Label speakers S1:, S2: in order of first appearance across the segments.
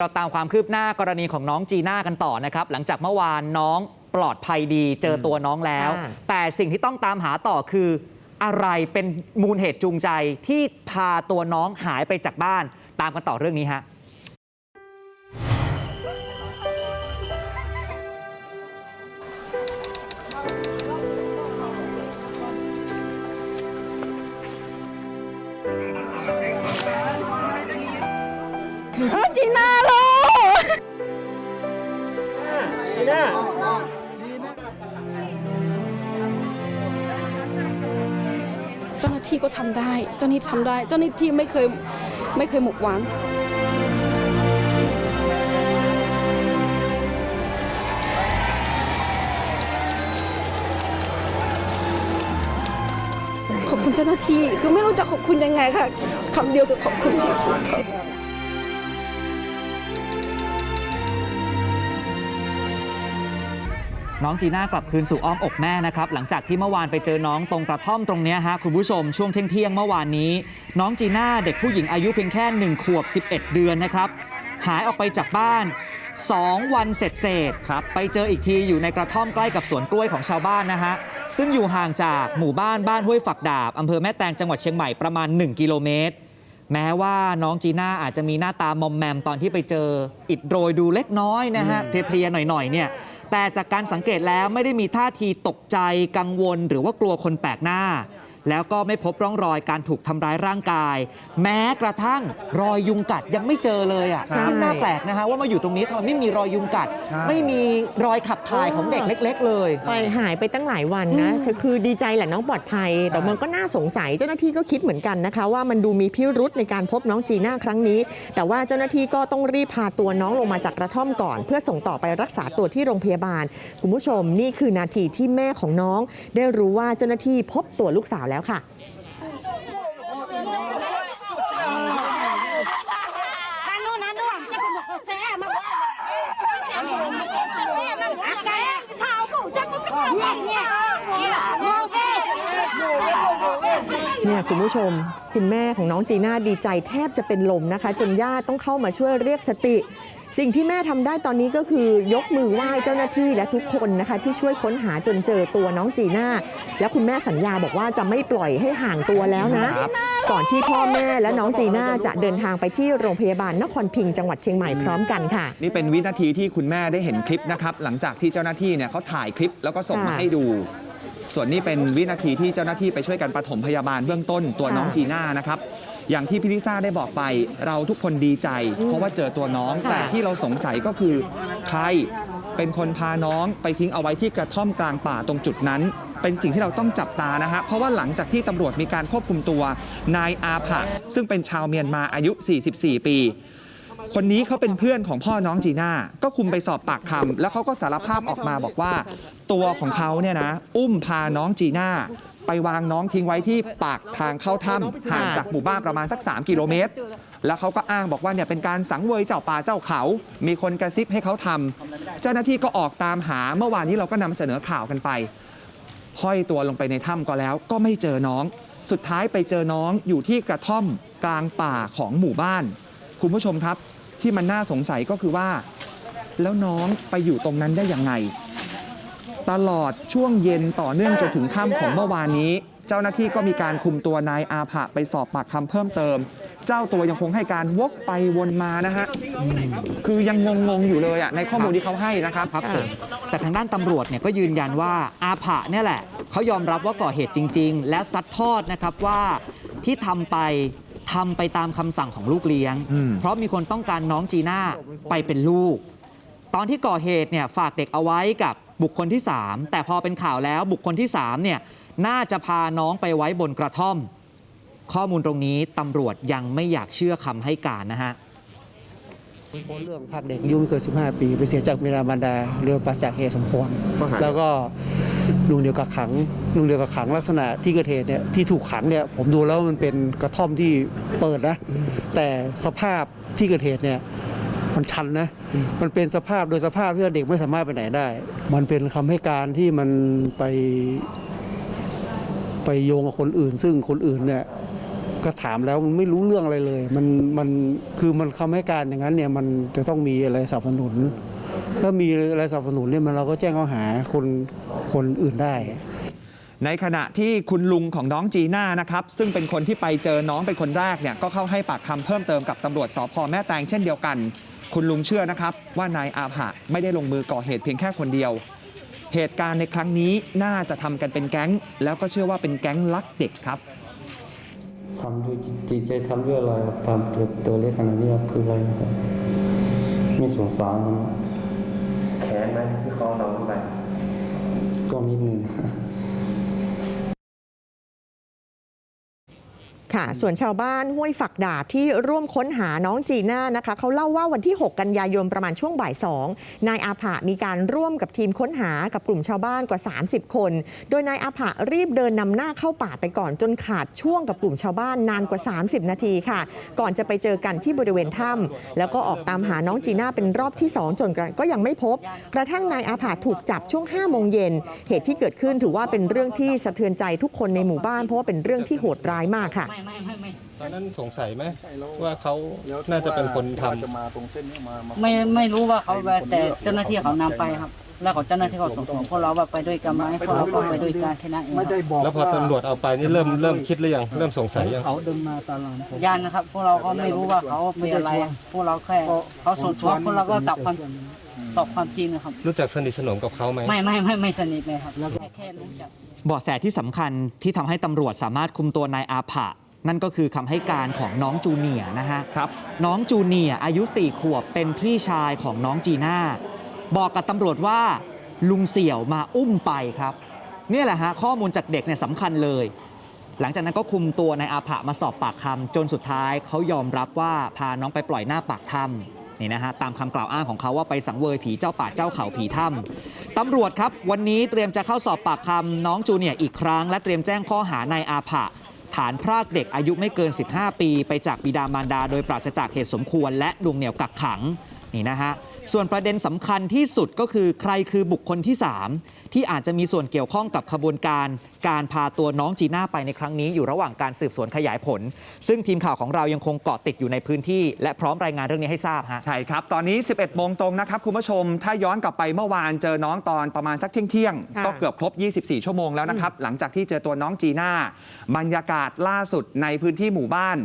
S1: เราตามความคืบหน้ากรณีของน้องจีน่ากันต่อนะครับ หลังจากเมื่อวานน้องปลอดภัยดีเจอตัวน้องแล้ว
S2: ค่ะ
S1: แต่สิ่งที่ต้องตามหาต่อคืออะไรเป็นมูลเหตุจูงใจที่พาตัวน้องหายไปจากบ้าน ตามกันต่อเรื่องนี้ฮะ
S3: เออจีน่า
S4: น่า
S3: เจ้าหน้าที่ก็ทำได้ เจ้าหน้าที่ทำได้ เจ้าหน้าที่ไม่เคยไม่เคยหมกหวานขอบคุณเจ้าหน้าที่คือไม่รู้จะขอบคุณยังไงค่ะคำเดียวคือขอบคุณที่สุดค่ะ
S1: น้องจีน่ากลับคืนสู่อ้อมอกแม่นะครับ หลังจากที่เมื่อวานไปเจอน้องตรงกระท่อมตรงนี้ฮะคุณผู้ชมช่วงเที่ยงเมื่อวานนี้ น้องจีน่าเด็กผู้หญิงอายุเพียงแค่ 1 ขวบ 11 เดือนนะครับ หายออกไปจากบ้าน 2 วันเสร็จเสร็จครับไปเจออีกทีอยู่ในกระท่อมใกล้กับสวนกล้วยของชาวบ้านนะฮะซึ่งอยู่ห่างจากหมู่บ้านบ้านห้วยฝักดาบอำเภอแม่แตงจังหวัดเชียงใหม่ประมาณ 1 กิโลเมตรแม้ว่าน้องจีน่าอาจจะมีหน้าตามอมแมมตอนที่ไปเจออิดโรยดูเล็กน้อยนะฮะเพลียๆหน่อยๆเนี่ย แต่จากการสังเกตแล้วไม่ได้มีท่าทีตกใจกังวลหรือว่ากลัวคนแปลกหน้า แล้วก็ไม่พบร่องรอยการถูกทำร้ายร่างกาย แม้กระทั่งรอยยุงกัดยังไม่เจอเลยอะ
S2: ใช่
S1: ซึ่งน่าแปลกนะฮะว่ามาอยู่ตรงนี้ทำไมไม่มีรอยยุงกัด ไม่มีรอยขับถ่ายของเด็กเล็ก ๆ เลย
S2: ไปหายไปตั้งหลายวันนะคือคือดีใจแหละน้องปลอดภัย แต่มันก็น่าสงสัยเจ้าหน้าที่ก็คิดเหมือนกันนะคะ ว่ามันดูมีพิรุษในการพบน้องจีน่าครั้งนี้ แต่ว่าเจ้าหน้าที่ก็ต้องรีบพาตัวน้องลงมาจากกระท่อมก่อน เพื่อส่งต่อไปรักษาตัวที่โรงพยาบาลคุณผู้ชมนี่คือนาทีที่แม่ของน้อง ได้รู้ว่าเจ้าหน้าที่พบตัวลูกสาวแล้วค่ะ
S5: นู้นอันนู้นจะบอกว่าแซ่มาบอกแซ่มาบอกแกสาวผู้จักก็เป็นเนี่ยเนี่ยโอ เนี่
S2: ยคุณผู้ชม คุณแม่ของน้องจีน่าดีใจแทบจะเป็นลมนะคะ จนญาติต้องเข้ามาช่วยเรียกสติ สิ่งที่แม่ทำได้ตอนนี้ก็คือยกมือไหว้เจ้าหน้าที่และทุกคนนะคะ ที่ช่วยค้นหาจนเจอตัวน้องจีน่าแล้วคุณแม่สัญญาบอกว่าจะไม่ปล่อยให้ห่างตัวแล้วนะ ก่อนที่พ่อแม่และน้องจีน่าจะเดินทางไปที่โรงพยาบาลนครพิงจังหวัดเชียงใหม่พร้อมกันค่ะ
S4: นี่เป็นวินาทีที่คุณแม่ได้เห็นคลิปนะครับหลังจากที่เจ้าหน้าที่เนี่ยเขาถ่ายคลิปแล้วก็ส่งมาให้ดู ส่วนนี้เป็นวินาทีที่เจ้าหน้าที่ไปช่วยกันปฐมพยาบาลเบื้องต้นตัว
S2: ค่ะ
S4: น้องจีน่านะครับอย่างที่พี่ลิซ่าได้บอกไปเราทุกคนดีใจ เพราะว่าเจอตัวน้อง
S2: ค่ะ
S4: แต่ที่เราสงสัยก็คือ ใครเป็นคนพาน้องไปทิ้งเอาไว้ที่กระท่อมกลางป่าตรงจุดนั้น เป็นสิ่งที่เราต้องจับตานะฮะเพราะว่าหลังจากที่ตำรวจมีการควบคุมตัวนายอาผะซึ่งเป็นชาวเมียนมาอายุ 44 ปี คนนี้เขาเป็นเพื่อนของพ่อน้องจีน่าก็คุมไปสอบปากคำแล้วเขาก็สารภาพออกมาบอกว่า ตัวของเขาเนี่ยนะ อุ้มพาน้องจีน่าไปวางน้องทิ้งไว้ที่ปากทางเข้าถ้ำห่างจากหมู่บ้านประมาณสัก 3 กิโลเมตร แล้วเขาก็อ้างบอกว่าเนี่ยเป็นการสังเวยเจ้าป่าเจ้าเขา มีคนกระซิบให้เขาทำเจ้าหน้าที่ก็ออกตามหาเมื่อวานนี้เราก็นำเสนอข่าวกันไปห้อยตัวลงไปในถ้ำก็แล้ว ก็ไม่เจอน้อง สุดท้ายไปเจอน้องอยู่ที่กระท่อมกลางป่าของหมู่บ้าน คุณผู้ชมครับ ที่มันน่าสงสัยก็คือว่า แล้วน้องไปอยู่ตรงนั้นได้ยังไง ตลอดช่วงเย็นต่อเนื่องจนถึงค่ำของเมื่อวานนี้ เจ้าหน้าที่ก็มีการคุมตัวนายอาผะไปสอบปากคำเพิ่มเติม เจ้าตัวยังคงให้การวกไปวนมานะฮะคือยังงงๆอยู่เลยอะในข้อมูลที่เขาให้นะครับ
S1: ครับผมแต่ทางด้านตำรวจเนี่ยก็ยืนยันว่าอาผะเนี่ยแหละเขายอมรับว่าก่อเหตุจริง ๆ และซัดทอดนะครับว่าที่ทำไป ทำไปตามคำสั่งของลูกเลี้ยง
S4: อืม
S1: เพราะมีคนต้องการน้องจีน่าไปเป็นลูก ตอนที่ก่อเหตุเนี่ยฝากเด็กเอาไว้กับบุคคลที่ 3 แต่พอเป็นข่าวแล้วบุคคลที่3เนี่ยน่าจะพาน้องไปไว้บนกระท่อม ข้อมูลตรงนี้ตำรวจยังไม่อยากเชื่อคำให้การนะฮะ
S6: เรื่องพรากเด็กอายุไม่เกิน15 ปี ไปเสียจากบิดามารดาเรือปราศจากเหตุสมควรแล้วก็ ลุงเดียวกับขังลุงเดียวกับขังลักษณะที่เกิดเหตุเนี่ยที่ถูกขังเนี่ยผมดูแล้วมันเป็นกระท่อมที่เปิดนะ แต่สภาพที่เกิดเหตุเนี่ยมันชันนะ มันเป็นสภาพโดยสภาพที่เด็กไม่สามารถไปไหนได้ มันเป็นคำให้การที่มันไปไปโยงกับคนอื่น ซึ่งคนอื่นเนี่ยก็ถามแล้วมันไม่รู้เรื่องอะไรเลย มันมันคือมันคำให้การอย่างนั้นเนี่ยมันจะต้องมีอะไรสนับสนุน ถ้ามีอะไรสนับสนุนเนี่ยมันเราก็แจ้งข้อหาคน คนอื่นได้
S4: ในขณะที่คุณลุงของน้องจีน่านะครับ ซึ่งเป็นคนที่ไปเจอน้องเป็นคนแรกเนี่ยก็เข้าให้ปากคำเพิ่มเติมกับตำรวจสพแม่แตงเช่นเดียวกัน คุณลุงเชื่อนะครับ ว่านายอาผะไม่ได้ลงมือก่อเหตุเพียงแค่คนเดียว เหตุการณ์ในครั้งนี้น่าจะทำกันเป็นแก๊ง แล้วก็เชื่อว่าเป็นแก๊งลักเด็กครับ
S7: ทำด้วยจิตใจทำด้วยอะไรครับทำตัวตัวเล็กขนาดนี้ครับคืออะไรครับไม่สงสารมัน
S8: แค้นไหมที่เขาเราเข้าไป
S7: ก็นิดนึง
S2: ค่ะ ส่วนชาวบ้านห้วยฝักดาบที่ร่วมค้นหาน้องจีน่านะคะเขาเล่าว่าวันที่ 6 กันยายนประมาณช่วงบ่าย2นายอาผะมีการร่วมกับทีมค้นหากับกลุ่มชาวบ้านกว่า 30 คน โดยนายอาผะรีบเดินนำหน้าเข้าป่าไปก่อนจนขาดช่วงกับกลุ่มชาวบ้านนานกว่า 30 นาทีค่ะ ก่อนจะไปเจอกันที่บริเวณถ้ำแล้วก็ออกตามหาน้องจีน่าเป็นรอบที่ 2 จนก็ยังไม่พบ กระทั่งนายอาผะถูกจับช่วง5โมงเย็นเหตุที่เกิดขึ้นถือว่าเป็นเรื่องที่สะเทือนใจทุกคนในหมู่บ้านเพราะว่าเป็นเรื่องที่โหดร้ายมากค่ะ
S9: ตอนนั้นสงสัยไหมว่าเขาน่าจะเป็นคนทำ
S10: ไม่ไม่รู้ว่าเขาแบบแต่เจ้าหน้าที่เขานำไปครับ แล้วเขาเจ้าหน้าที่เขาส่งส่งพวกเราแบบไปด้วยกันไหมพวกเราก็ไปด้วยกันแค่นั้นเองครับ
S9: แล้วพอตำรวจเอาไปนี่เริ่มเริ่มคิดหรือยังเริ่มสงสัยยัง
S6: เขาเดินมาตลอดผม
S10: ยานนะครับ พวกเราก็ไม่รู้ว่าเขาเป็นอะไร พวกเราแค่เขาส่งชัวร์พวกเราก็ตอบความตอบความจริงนะครับ
S9: รู้จักสนิทสนมกับเขาไหม
S10: ไม่ไม่ไม่ไม่สนิทเลยครับแค่แค่รู้จัก
S1: เบาะแสที่สำคัญที่ทำให้ตำรวจสามารถคุมตัวนายอาผะ นั่นก็คือคำให้การของน้องจูเนียร์นะฮะ
S4: ครับ
S1: น้องจูเนียร์อายุ 4 ขวบเป็นพี่ชายของน้องจีน่า บอกกับตำรวจว่าลุงเสี่ยวมาอุ้มไปครับเนี่ยแหละฮะข้อมูลจากเด็กเนี่ยสำคัญเลย หลังจากนั้นก็คุมตัวนายอาผะมาสอบปากคำจนสุดท้ายเขายอมรับว่าพาน้องไปปล่อยหน้าปากถ้ำนี่นะฮะตามคำกล่าวอ้างของเขาว่าไปสังเวยผีเจ้าป่าเจ้าเขาผีถ้ำตำรวจครับ วันนี้เตรียมจะเข้าสอบปากคำน้องจูเนียร์อีกครั้ง และเตรียมแจ้งข้อหานายอาผะ ฐานพรากเด็กอายุไม่เกิน 15 ปี ไปจากบิดามารดา โดยปราศจากเหตุสมควร และดวงเหนี่ยวกักขัง นี่นะฮะ ส่วนประเด็นสำคัญที่สุดก็คือใครคือบุคคลที่ 3 ที่อาจจะมีส่วนเกี่ยวข้องกับขบวนการ การพาตัวน้องจีน่าไปในครั้งนี้อยู่ระหว่างการสืบสวนขยายผล ซึ่งทีมข่าวของเรายังคงเกาะติดอยู่ในพื้นที่ และพร้อมรายงานเรื่องนี้ให้ทราบฮะ
S4: ใช่ครับ ตอนนี้ 11 โมงตรงนะครับคุณผู้ชม ถ้าย้อนกลับไปเมื่อวานเจอน้องตอนประมาณสักเที่ยงเที่ยงๆ
S2: ค่ะ
S4: ก็เกือบครบ 24 ชั่วโมงแล้วนะครับหลังจากที่เจอตัวน้องจีน่าบรรยากาศล่าสุดในพื้นที่หมู่บ้าน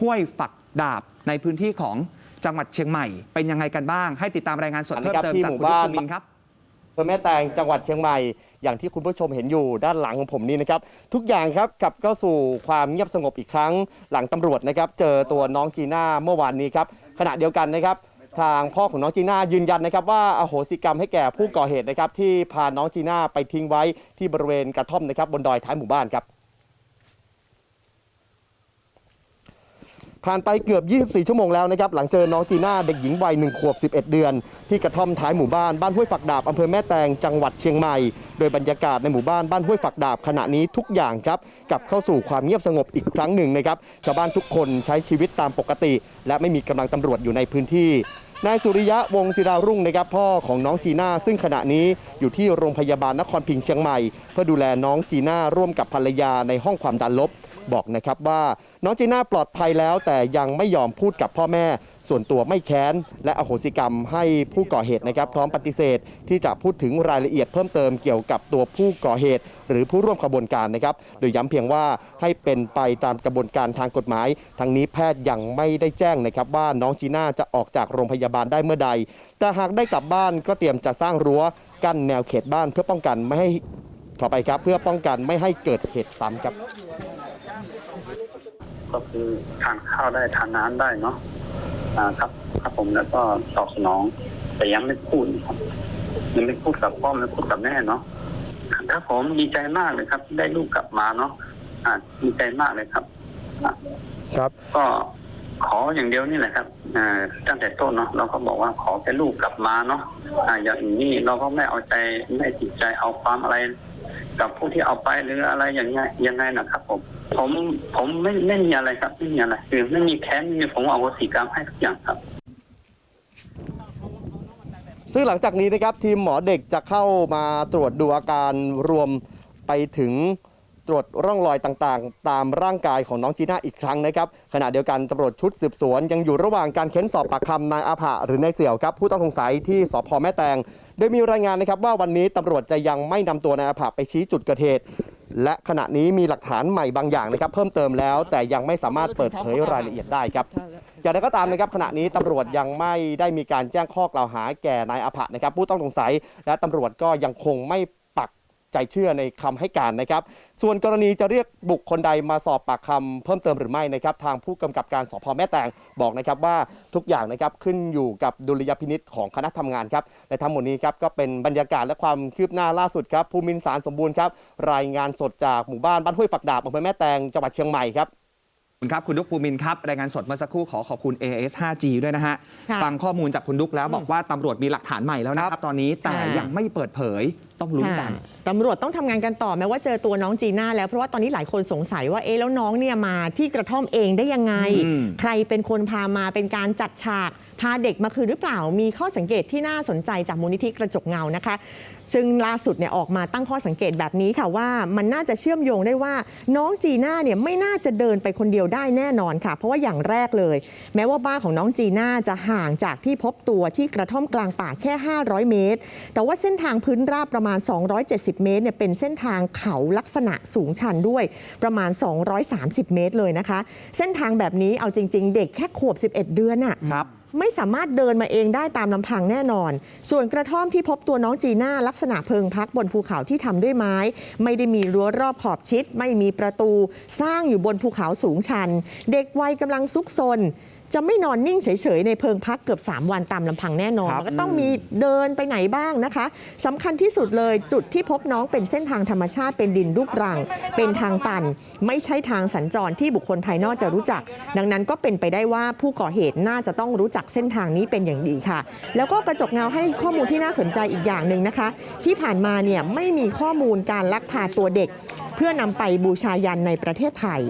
S4: ห้วยฝักดาบในพื้นที่ของ จังหวัดเชียงใหม่ เป็นยังไงกันบ้าง ให้ติดตามรายงานสดเพิ่มเติม
S8: ที่
S4: จาก
S8: หมู่
S4: คุณยุทธ
S8: บ้าน
S4: ภูมินครับ
S8: อำเภอแม่แตงจังหวัดเชียงใหม่อย่างที่คุณผู้ชมเห็นอยู่ด้านหลังของผมนี้นะครับทุกอย่างครับกลับเข้าสู่ความเงียบสงบอีกครั้ง หลังตำรวจนะครับเจอตัวน้องจีน่าเมื่อวานนี้ครับขณะเดียวกันนะครับทางพ่อของน้องจีน่ายืนยันนะครับว่าอโหสิกรรมให้แก่ผู้ก่อเหตุนะครับที่พาน้องจีน่าไปทิ้งไว้ที่บริเวณกระท่อมนะครับบนดอยท้ายหมู่บ้านครับ ผ่านไปเกือบ 24 ชั่วโมงแล้วนะครับหลังเจอน้องจีน่าเด็กหญิงวัย1ขวบ 11 เดือน ที่กระท่อมท้ายหมู่บ้านบ้านห้วยฝักดาบอำเภอแม่แตงจังหวัดเชียงใหม่ โดยบรรยากาศในหมู่บ้านบ้านห้วยฝักดาบขณะนี้ทุกอย่างครับกลับเข้าสู่ความเงียบสงบอีกครั้งหนึ่งนะครับชาวบ้านทุกคนใช้ชีวิตตามปกติ และไม่มีกำลังตำรวจอยู่ในพื้นที่นายสุริยะวงศิรารุ่งนะครับพ่อของน้องจีน่าซึ่งขณะนี้อยู่ที่โรงพยาบาลนครพิงค์เชียงใหม่ เพื่อดูแลน้องจีน่าร่วมกับภรรยาในห้องความดันลบ บอกนะครับว่าน้องจีน่าปลอดภัยแล้ว แต่ยังไม่ยอมพูดกับพ่อแม่ ส่วนตัวไม่แค้น และอโหสิกรรมให้ผู้ก่อเหตุนะครับพร้อมปฏิเสธ ที่จะพูดถึงรายละเอียดเพิ่มเติมเกี่ยวกับตัวผู้ก่อเหตุ หรือผู้ร่วมขบวนการนะครับ โดยย้ำเพียงว่าให้เป็นไปตามกระบวนการทางกฎหมาย ทั้งนี้แพทย์ยังไม่ได้แจ้งนะครับว่าน้องจีน่าจะออกจากโรงพยาบาลได้เมื่อใด แต่หากได้กลับบ้านก็เตรียมจะสร้างรั้วกั้นแนวเขตบ้านเพื่อป้องกันไม่ให้ขอไปครับเพื่อป้องกันไม่ให้เกิดเหตุซ้ำครับ
S11: ก็คือทานข้าวได้ทานน้ำได้เนาะอ่าครับครับผมแล้วก็ตอบสนอง แต่ยังไม่พูดครับยังไม่พูดกับพ่อไม่พูดกับแม่เนาะครับผมดีใจมากเลยครับที่ได้ลูกกลับมาเนาะอ่าดีใจมากเลยครับอะ
S8: ครับ
S11: ก็ขออย่างเดียวนี่แหละครับอ่าตั้งแต่ต้นเนาะเราก็บอกว่าขอแค่ลูกกลับมาเนาะอ่าอย่างนี้เราก็ไม่เอาใจไม่ติดใจเอาความอะไร กับผู้ที่เอาไปหรืออะไรอย่างเงี้ยยังไงนะครับผม ผมผมไม่ไม่มีอะไรครับไม่มีอะไรคือไม่มีแค้นไม่มีผมเอาโหสิกรรมให้ทุกอย่างครับ
S8: ซึ่งหลังจากนี้นะครับทีมหมอเด็กจะเข้ามาตรวจดูอาการรวมไปถึง ตรวจร่องรอยต่างๆ ตามร่างกายของน้องจีน่าอีกครั้งนะครับขณะเดียวกันตำรวจชุดสืบสวนยังอยู่ระหว่างการเค้นสอบปากคำนายอาภะหรือนายเสี่ยวครับผู้ต้องสงสัยที่สพแม่แตง โดยมีรายงานนะครับว่าวันนี้ตำรวจจะยังไม่นำตัวนายอาภะไปชี้จุดเกิดเหตุ และขณะนี้มีหลักฐานใหม่บางอย่างนะครับ เพิ่มเติมแล้ว แต่ยังไม่สามารถเปิดเผยรายละเอียดได้ครับอย่างไรก็ตามนะครับขณะนี้ตำรวจยังไม่ได้มีการแจ้งข้อกล่าวหาแก่นายอาภะนะครับผู้ต้องสงสัย และตำรวจก็ยังคงไม่ ใจเชื่อในคำให้การนะครับ ส่วนกรณีจะเรียกบุคคลใดมาสอบปากคำเพิ่มเติมหรือไม่นะครับ ทางผู้กำกับการสพแม่แตงบอกนะครับว่าทุกอย่างนะครับขึ้นอยู่กับดุลยพินิษของคณะทำงานครับและทั้งหมดนี้ครับก็เป็นบรรยากาศและความคืบหน้าล่าสุดครับภูมินสารสมบูรณ์ครับรายงานสดจากหมู่บ้านบ้านห้วยฝักดาบอำเภอแม่แตงจังหวัดเชียงใหม่ครับ
S4: คุณครับคุณดุกภูมินทร์ครับรายงานสดเมื่อสักครู่ขอขอบคุณ AS 5G ด้วยนะฮะ
S2: ค่ะ
S4: ฟังข้อมูลจากคุณดุกแล้วบอกว่าตำรวจมีหลักฐานใหม่แล้วนะครับ ตอนนี้แต่
S2: ค่ะ
S4: ยังไม่เปิดเผยต้องลุ้นกัน
S2: ค่ะตำรวจต้องทำงานกันต่อแม้ว่าเจอตัวน้องจีน่าแล้ว เพราะว่าตอนนี้หลายคนสงสัยว่าเอ๊ะแล้วน้องเนี่ยมาที่กระท่อมเองได้ยังไง
S4: อืม
S2: ใครเป็นคนพามาเป็นการจัดฉาก พาเด็กมาคืนหรือเปล่า มีข้อสังเกตที่น่าสนใจจากมูลนิธิกระจกเงานะคะ ซึ่งล่าสุดเนี่ยออกมาตั้งข้อสังเกตแบบนี้ค่ะว่ามันน่าจะเชื่อมโยงได้ว่าน้องจีน่าเนี่ยไม่น่าจะเดินไปคนเดียวได้แน่นอนค่ะ เพราะว่าอย่างแรกเลย แม้ว่าบ้านของน้องจีน่าจะห่างจากที่พบตัวที่กระท่อมกลางป่าแค่ 500 เมตร แต่ว่าเส้นทางพื้นราบประมาณ 270 เมตรเนี่ยเป็นเส้นทางเขาลักษณะสูงชันด้วยประมาณ 230 เมตรเลยนะคะ เส้นทางแบบนี้เอาจริง ๆ เด็กแค่ขวบ 11 เดือนอะ
S4: ครับ
S2: ไม่สามารถเดินมาเองได้ตามลำพังแน่นอน ส่วนกระท่อมที่พบตัวน้องจีน่าลักษณะเพิงพักบนภูเขาที่ทำด้วยไม้ ไม่ได้มีรั้วรอบขอบชิด ไม่มีประตู สร้างอยู่บนภูเขาสูงชัน เด็กวัยกำลังซุกซน จะไม่นอนนิ่งเฉยๆ ในเพิงพักเกือบ 3 วันตามลำพังแน่นอน
S4: ครับ
S2: มันก็ต้องมีเดินไปไหนบ้างนะคะสำคัญที่สุดเลยจุดที่พบน้องเป็นเส้นทางธรรมชาติเป็นดินลูกรัง เป็นทางตัน ไม่ใช่ทางสัญจรที่บุคคลภายนอกจะรู้จัก ดังนั้นก็เป็นไปได้ว่าผู้ก่อเหตุน่าจะต้องรู้จักเส้นทางนี้เป็นอย่างดีค่ะ แล้วก็กระจกเงาให้ข้อมูลที่น่าสนใจอีกอย่างหนึ่งนะคะ ที่ผ่านมาเนี่ยไม่มีข้อมูลการลักพาตัวเด็กเพื่อนำไปบูชายันในประเทศไทย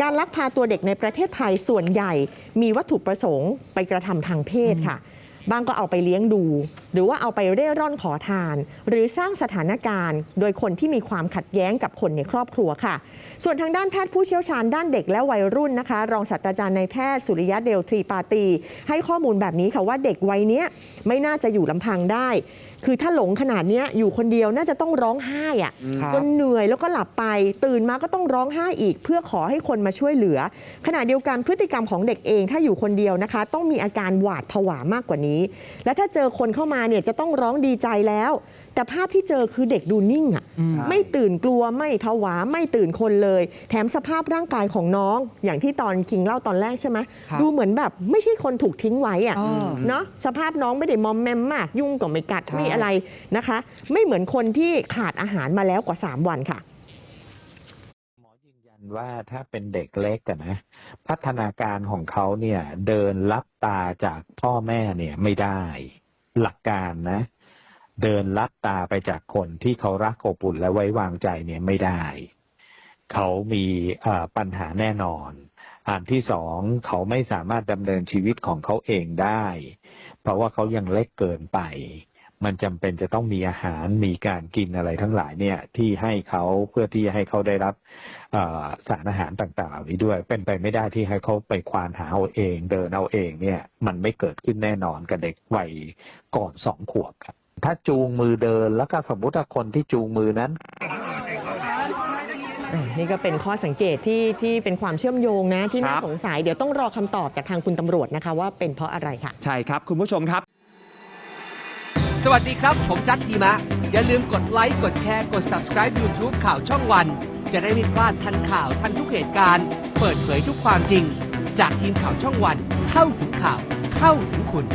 S2: การลักพาตัวเด็กในประเทศไทยส่วนใหญ่มีวัตถุประสงค์ไปกระทำทางเพศค่ะบางก็เอาไปเลี้ยงดู หรือว่าเอาไปเร่ร่อนขอทาน หรือสร้างสถานการณ์ โดยคนที่มีความขัดแย้งกับคนในครอบครัวค่ะ ส่วนทางด้านแพทย์ผู้เชี่ยวชาญด้านเด็กและวัยรุ่นนะคะ รองศาสตราจารย์นายแพทย์สุริยะเดลทรีปาตี ให้ข้อมูลแบบนี้ค่ะว่าเด็กวัยเนี้ยไม่น่าจะอยู่ลำพังได้ คือถ้าหลงขนาดเนี้ยอยู่คนเดียวน่าจะต้องร้องไห้อะ
S4: ครับ
S2: จนเหนื่อยแล้วก็หลับไป ตื่นมาก็ต้องร้องไห้อีก เพื่อขอให้คนมาช่วยเหลือ ขณะเดียวกันพฤติกรรมของเด็กเอง ถ้าอยู่คนเดียวนะคะ ต้องมีอาการหวาดผวามากกว่านี้ และถ้าเจอคนเข้ามาเนี่ยจะต้องร้องดีใจแล้ว แต่ภาพที่เจอคือเด็กดูนิ่งอะ
S4: ใช่
S2: ไม่ตื่นกลัวไม่ผวาไม่ตื่นคนเลย แถมสภาพร่างกายของน้อง อย่างที่ตอนคิงเล่าตอนแรกใช่ไหม
S1: ครับ
S2: ดูเหมือนแบบไม่ใช่คนถูกทิ้งไว้อะ
S1: อ่า
S2: เนาะสภาพน้องไม่ได้มอมแมมมาก ยุ่งก็ไม่กัด
S1: ใช่
S2: ไม่อะไรนะคะ ไม่เหมือนคนที่ขาดอาหารมาแล้วกว่า 3 วันค่ะ
S12: หมอยืนยันว่าถ้าเป็นเด็กเล็กอะนะ พัฒนาการของเขาเนี่ย เดินรับตาจากพ่อแม่เนี่ยไม่ได้ หลักการนะ เดินรับตาไปจากคนที่เขารักอบอุ่นและไว้วางใจเนี่ยไม่ได้ เขามีปัญหาแน่นอน อันที่สองเขาไม่สามารถดำเนินชีวิตของเขาเองได้ เพราะว่าเขายังเล็กเกินไป มันจำเป็นจะต้องมีอาหารมีการกินอะไรทั้งหลายเนี่ยที่ให้เขาเพื่อที่จะให้เขาได้รับสารอาหารต่างๆเหล่านี้ด้วย เป็นไปไม่ได้ที่ให้เขาไปควานหาเอาเอง เดินเอาเองเนี่ย มันไม่เกิดขึ้นแน่นอนกับเด็กวัยก่อนสองขวบครับ ถ้าจูงมือเดินแล้วก็สมมุติว่าคนที่จูงมือนั้น
S2: อะนี่ก็เป็นข้อสังเกตที่ที่เป็นความเชื่อมโยงนะที่น่า
S4: ครับ
S2: สงสัยเดี๋ยวต้องรอคำตอบจากทางคุณตำรวจนะคะ ว่าเป็นเพราะอะไรค่ะ
S4: ใช่ครับคุณผู้ชมครับ
S13: สวัสดีครับ ผมจัดทีมะ อย่าลืมกดไลค์ กดแชร์ กด subscribe YouTube ข่าวช่องวัน จะได้ไม่พลาดทันข่าวทันทุกเหตุการณ์ เปิดเผยทุกความจริง จากทีมข่าวช่องวัน เข้าถึงข่าว เข้าถึงคุณ